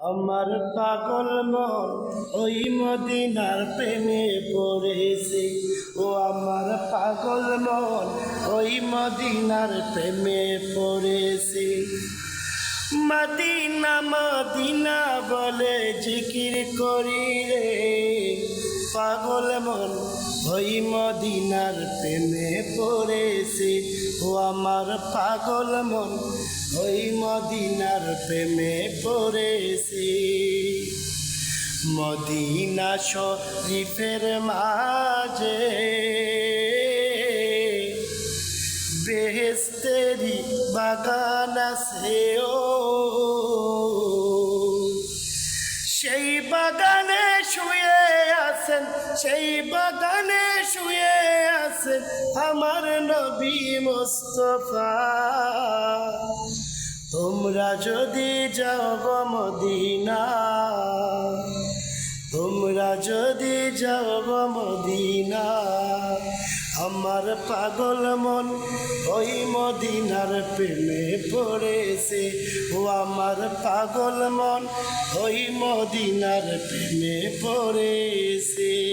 আমার পাগল মন ওই মদিনার প্রেমে পড়েছে। ও আমার পাগল মন ওই মদিনার প্রেমে পড়েছে। মদিনা মদিনা বলে জিকির করি রে। পাগল মন, ওই মদিনার প্রেমে পড়েছে। ও আমার পাগল মন, ওই মদিনার প্রেমে পড়েছে। মদিনা শরীফের মাঝে বেহেস্তেরি বাগান আছে ও সেই বাগানে শুয়ে আছেন আমার নবী মোস্তফা। তোমরা যদি যাও মদিনা, তোমরা যদি যাও মদিনা, আমার পাগল মন ওই মদিনার প্রেমে পড়েছে। ও আমার পাগল মন ওই মদিনার প্রেমে পড়েছে।